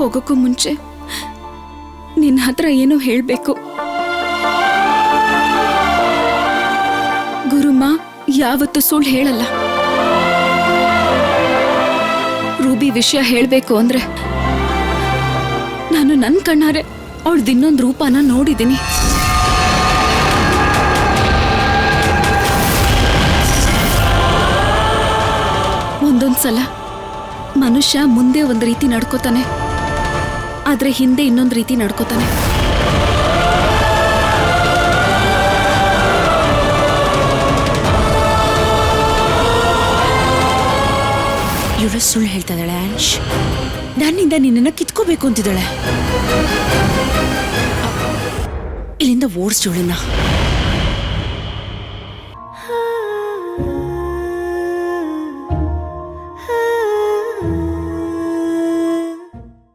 ಹೋಗೋಕ್ಕೂ ಮುಂಚೆ ನಿನ್ನ ಹತ್ರ ಏನೋ ಹೇಳಬೇಕು. ಗುರುಮ್ಮ ಯಾವತ್ತೂ ಸುಳ್ಳು ಹೇಳಲ್ಲ. ರೂಬಿ ವಿಷಯ ಹೇಳಬೇಕು ಅಂದ್ರೆ ನಾನು ನನ್ನ ಕಣ್ಣಾರೆ ಅವಳ್ದು ಇನ್ನೊಂದು ರೂಪನ ನೋಡಿದ್ದೀನಿ. ಒಂದೊಂದ್ಸಲ ಮನುಷ್ಯ ಮುಂದೆ ಒಂದು ರೀತಿ ನಡ್ಕೋತಾನೆ. ಆದ್ರೆ ಹಿಂದೆ ಇನ್ನೊಂದು ರೀತಿ ನಡ್ಕೋತಾನೆ. ಇವಳು ಸುಳ್ಳು ಹೇಳ್ತಾ ಇದ್ದಾಳೆ ಆಂಶ್. ನನ್ನಿಂದ ನಿನ್ನನ್ನು ಕಿತ್ಕೋಬೇಕು ಅಂತಿದ್ದಾಳೆ. ಇಲ್ಲಿಂದ ಓಡಿಸ್ಜೋಳನ್ನ